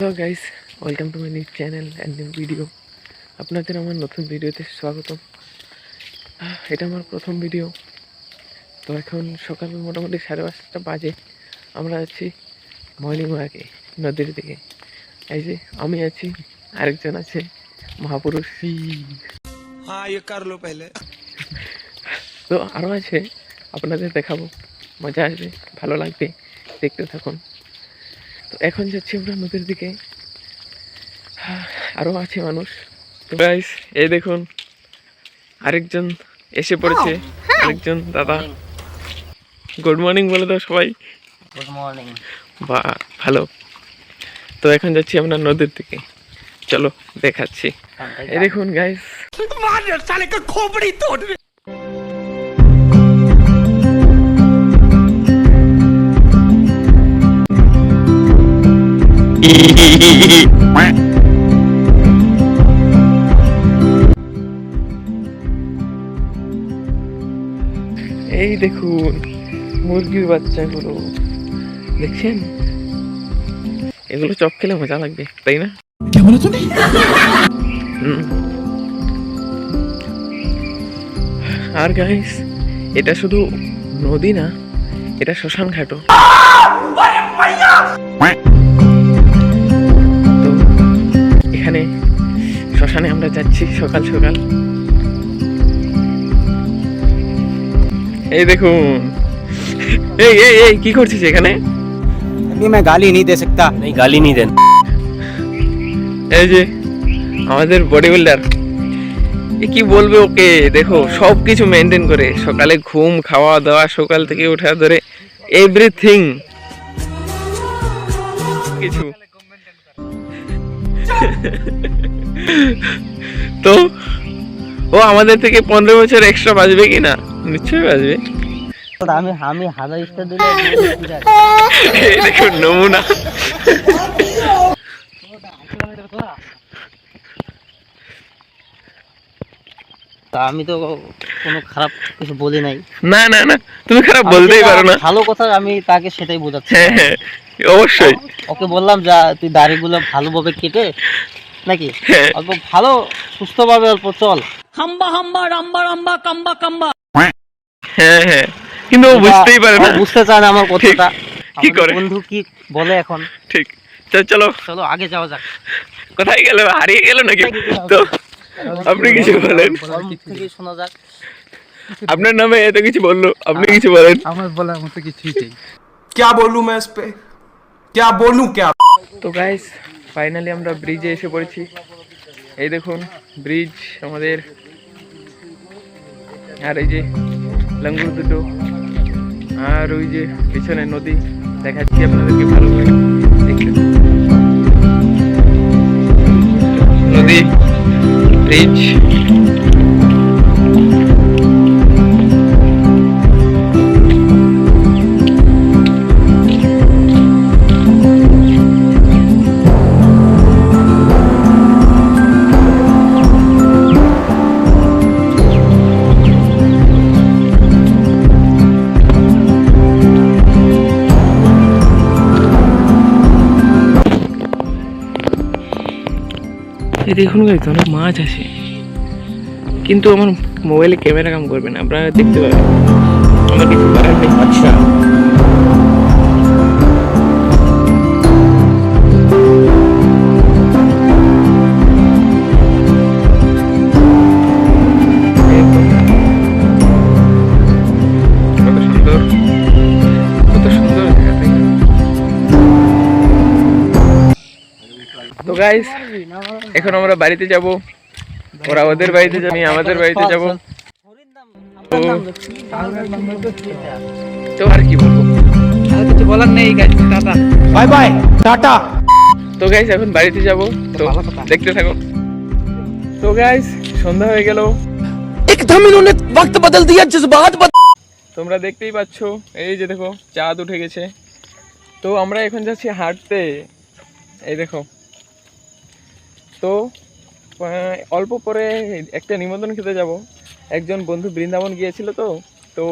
Hello guys welcome to my new channel and new video আপনাদের আমার নতুন ভিডিওতে স্বাগত এটা আমার প্রথম ভিডিও তো এখন সকাল মোটামুটি সাড়ে পাঁচটা বাজে। আমরা আছি ময়লিমোড়াকে নদীর দিকে। এই যে আমি আছি আরেকজন আছে মহাপুরুষ। তো আরও আছে আপনাদের দেখাবো। মজা আসবে ভালো লাগবে দেখতে থাকুন। তো এখন যাচ্ছি আমরা নদীর দিকে। হ্যাঁ, আরও আছে মানুষ। তো গাইস এই দেখুন আরেকজন এসে পড়েছে। আরেকজন দাদা। গুড মর্নিং বলে দাও সবাই। গুড মর্নিং বা ভালো। তো এখন যাচ্ছি আমরা নদীর দিকে। চলো দেখাচ্ছি। এই দেখুন গাইস এই দেখুন মুরগির বাচ্চাগুলো। দেখছেন? এগুলো চপ খেলে মজা লাগবে তাই না। আর গাইস এটা শুধু নদী না এটা শ্মশান ঘাটও শ্মশানে আমরা যাচ্ছি সকাল সকাল এই দেখুন এই এই এই কি করছিস এখানে अभी मैं गाली नहीं दे सकता नहीं गाली नहीं देना এই যে আমাদের বডি বিল্ডার এ কি বলবে ওকে দেখো সব কিছু মেনটেন করে সকালে ঘুম খাওয়া দাওয়া সকাল থেকে ওঠা ধরে এভরিথিং কিছু তো ও আমাদের থেকে পনেরো বছর এক্সট্রা বাজবে কি না নিশ্চয়ই বাজবে আমি আমি হাজার স্টার দিলে এই দেখুন নমুনা। তা আমি তো কোনো খারাপ কিছু বলি নাই। না না না তুমি খারাপ বলতেই পারো না। ভালো কথা আমি তাকে সেটাই বোঝাচ্ছি। হ্যাঁ হ্যাঁ। অবশ্যই ওকে বললাম যা তুই দাড়িগুলো ভালোভাবে কেটে নাকি হ্যাঁ। অল্প ভালো সুস্থভাবে অল্প চল হ্যাঁ হ্যাঁ কিন্তু ও বুঝতেই পারে না ও বুঝতে চায় না আমার কথাটা কি আমাদের করে? বন্ধু কি বলে এখন ঠিক চল চলো চলো আগে যাওয়া যাক কোথায় গেল হারিয়ে গেল নাকি তো আপনি কিছু বলেন ওর মুখ থেকেই শোনা যাক আপনার নামে এত কিছু বললো আপনি কিছু বলেন আমার বলার মতো কিছুই নেই क्या बोलूं मैं इस पे ক্যা বলু ক্যা তো গাইস ফাইনালি আমরা ব্রিজে এসে পড়েছি। এই দেখুন ব্রিজ আমাদের। আর এই যে লাঙ্গুর দুটো, আর ওই যে পিছনে নদী। দেখাচ্ছি আপনাদেরকে ভালো করে। দেখতে নদী ব্রিজ এই দেখুন গাইতো অনেক মাছ আছে। কিন্তু আমার মোবাইলে ক্যামেরা কাম করবে না, আপনারা দেখতে পাবেন আমার কিছু করার নেই। আচ্ছা। তো গাইস এখন আমরা বাড়িতে যাব ওরা ওদের বাড়িতে যাবে আমি আমাদের বাড়িতে যাব তো আর কি বলবো আর কিছু বলার নেই guys tata bye bye tata তো গাইস এখন বাড়িতে যাব তো ভালো কথা। দেখতে থাকো তো গাইস সন্ধ্যা হয়ে গেল एकदम इन्होंने वक्त बदल दिया जज्बात बदल তোমরা দেখতেই পাচ্ছ এই যে দেখো চাঁদ উঠে গেছে তো আমরা এখন যাচ্ছি হাঁটতে এই দেখো তো অল্প পরে একটা নিমন্ত্রণ খেতে যাব। একজন বন্ধু বৃন্দাবন গিয়েছিল তো তো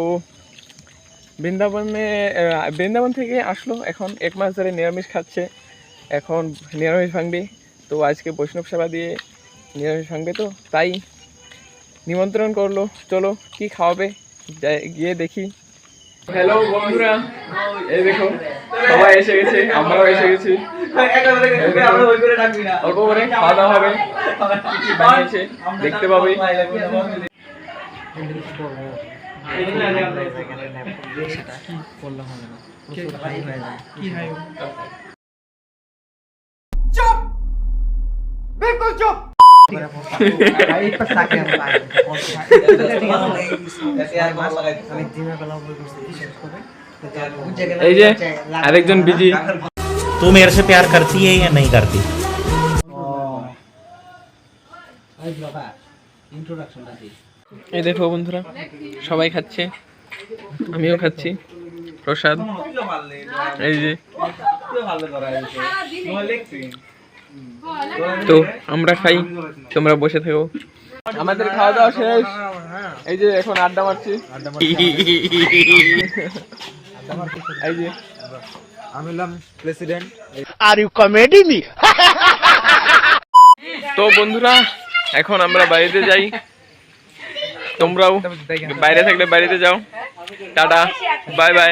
বৃন্দাবনে বৃন্দাবন থেকে আসলো। এখন এক মাস ধরে নিরামিষ খাচ্ছে। এখন নিরামিষ ভাঙবে। তো আজকে বৈষ্ণব সেবা দিয়ে নিরামিষ ভাঙবে তো, তাই নিমন্ত্রণ করল। চলো, কি খাওয়াবে? গিয়ে দেখি। হ্যালো বন্ধুরা, এই দেখো। সবাই এসে গেছে আমরাও এসে গেছি। অল্প করে খাওয়া দাওয়া হবে। বানিয়েছে দেখতে পাবে। এই যে আরেকজন বিজি तू मेरे से प्यार करती है या नहीं करती এই দেখো বন্ধুরা সবাই খাচ্ছে আমিও খাচ্ছি প্রসাদ এই যে তো আমরা খাই তোমরা বসে থাকো আমাদের খাওয়া দাওয়া শেষ এই যে এখন আড্ডা মারছি এই যে আমি হলাম প্রেসিডেন্ট। তো বন্ধুরা এখন আমরা বাড়িতে যাই। তোমরাও বাইরে থাকলে বাড়িতে যাও। Tata bye by